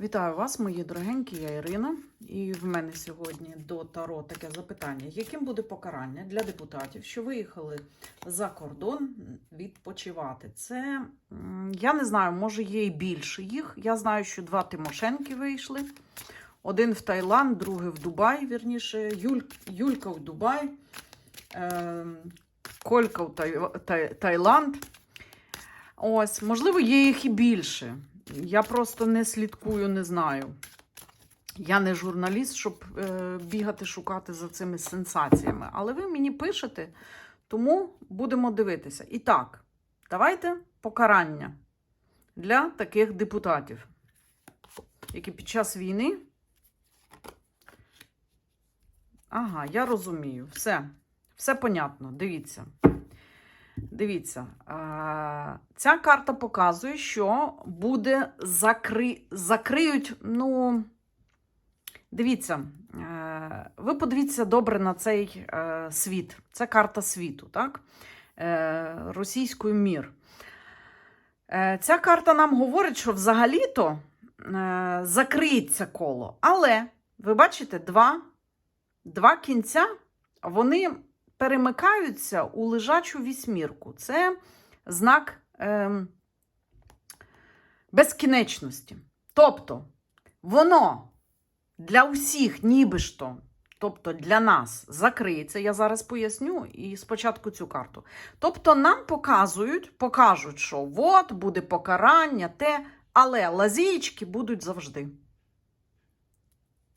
Вітаю вас, мої дорогенькі, я Ірина. І в мене сьогодні до Таро таке запитання: яким буде покарання для депутатів, що виїхали за кордон відпочивати? Це я не знаю, може є і більше їх. Я знаю, що два Тимошенки вийшли. Один в Таїланд, другий в Дубай, вірніше. Юль, Юлька в Дубай, е, Колька в Тай, Таїланд. Ось, можливо, є їх і більше. Я просто не слідкую, не знаю. Я не журналіст, щоб е, бігати, шукати за цими сенсаціями. Але ви мені пишете, тому будемо дивитися. І так, давайте покарання для таких депутатів, які під час війни. Ага, я розумію. Все, все понятно. Дивіться. Дивіться, ця карта показує, що буде закри... закриють. Ну, дивіться, е, ви подивіться добре на цей е, світ. Це карта світу, так? Е, Російською мір. Ця карта нам говорить, що взагалі-то закриється коло. Але, ви бачите, два, два кінця, вони перемикаються у лежачу вісьмірку. Це знак ем, безкінечності. Тобто, воно для усіх, ніби ж то, тобто для нас, закриється. Я зараз поясню і спочатку цю карту. Тобто, нам показують, покажуть, що от буде покарання, те, але лазієчки будуть завжди.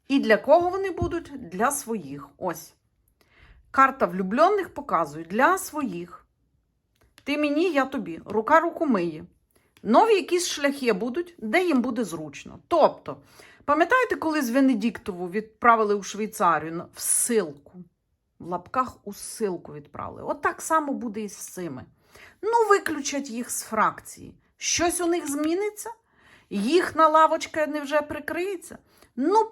І для кого вони будуть? Для своїх. Ось. Карта влюблених показує для своїх. Ти мені, я тобі. Рука руку миє. Нові якісь шляхи будуть, де їм буде зручно. Тобто, пам'ятаєте, коли з Венедіктову відправили у Швейцарію в силку? В лапках у силку відправили. От так само буде і з цими. Ну, виключать їх з фракції. Щось у них зміниться? Їхна лавочка невже прикриється? Ну,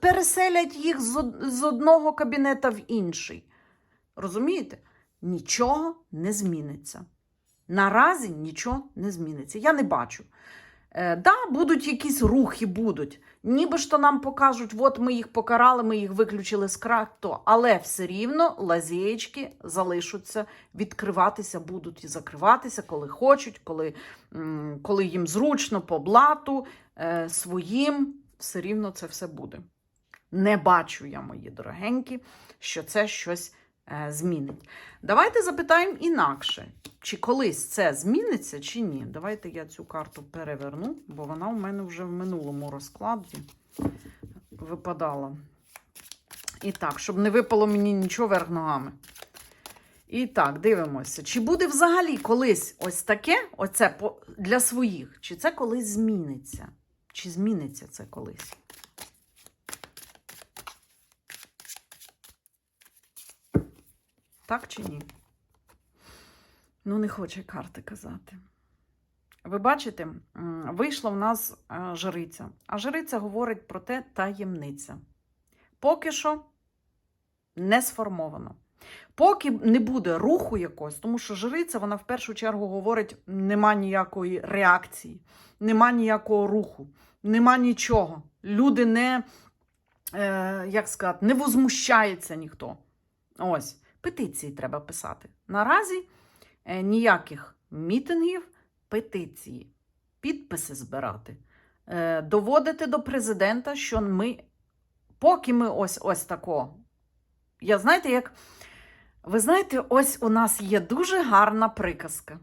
переселять їх з одного кабінета в інший. Розумієте? Нічого не зміниться. Наразі нічого не зміниться. Я не бачу. Е, да, будуть якісь рухи, будуть. Ніби ж то нам покажуть, от ми їх покарали, ми їх виключили з кракту, але все рівно лазєчки залишаться, відкриватися будуть і закриватися, коли хочуть, коли, коли їм зручно по блату, е, своїм, все рівно це все буде. Не бачу я, мої дорогенькі, що це щось змінить. Давайте запитаємо інакше, чи колись це зміниться, чи ні. Давайте я цю карту переверну, бо вона у мене вже в минулому розкладі випадала. І так, щоб не випало мені нічого вверх ногами. І так, дивимося, чи буде взагалі колись ось таке, оце для своїх, чи це колись зміниться? Чи зміниться це колись? Так чи ні? Ну, не хоче карти казати. Ви бачите, вийшла в нас е, жриця. А жриця говорить про те таємниця. Поки що не сформовано. Поки не буде руху якогось, тому що жриця, вона в першу чергу говорить, нема ніякої реакції, нема ніякого руху, нема нічого. Люди не, е, як сказати, не возмущається ніхто. Ось, петиції треба писати. Наразі е, ніяких мітингів, петиції, підписи збирати, е, доводити до президента, що ми, поки ми ось ось тако. Я знаєте, як. Ви знаєте, ось у нас є дуже гарна приказка.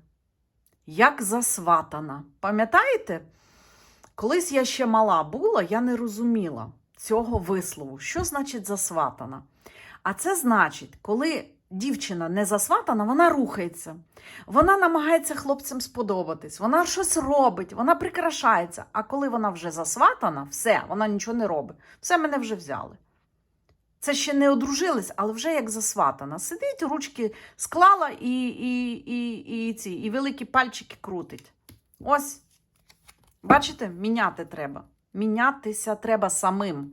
Як засватана. Пам'ятаєте? Колись я ще мала була, я не розуміла цього вислову. Що значить засватана? А це значить, коли дівчина не засватана, вона рухається. Вона намагається хлопцям сподобатись, вона щось робить, вона прикрашається. А коли вона вже засватана, все, вона нічого не робить. Все мене вже взяли. Це ще не одружились, але вже як засватана. Сидить, ручки склала і, і, і, і, ці, і великі пальчики крутить. Ось. Бачите, міняти треба. Мінятися треба самим.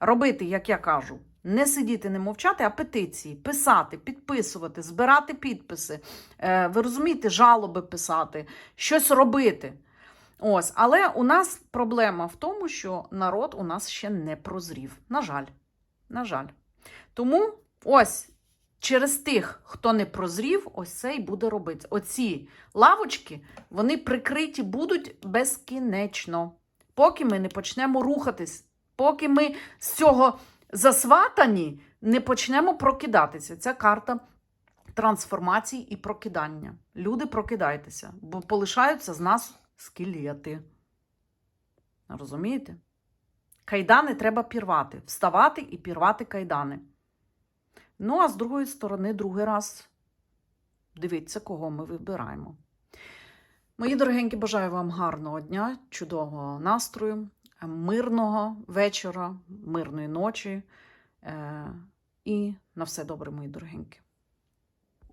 Робити, як я кажу, не сидіти, не мовчати, а петиції, писати, підписувати, збирати підписи. Е, ви розумієте, жалоби писати, щось робити. Ось, але у нас проблема в тому, що народ у нас ще не прозрів. На жаль. На жаль. Тому ось через тих, хто не прозрів, ось це і буде робити. Оці лавочки, вони прикриті будуть безкінечно, поки ми не почнемо рухатись, поки ми з цього засватані не почнемо прокидатися. Ця карта трансформації і прокидання. Люди, прокидайтеся, бо полишаються з нас скелети. Розумієте? Кайдани треба пірвати, вставати і пірвати кайдани. Ну, а з другої сторони, другий раз дивіться, кого ми вибираємо. Мої дорогенькі, бажаю вам гарного дня, чудового настрою, мирного вечора, мирної ночі. Е, І на все добре, мої дорогенькі.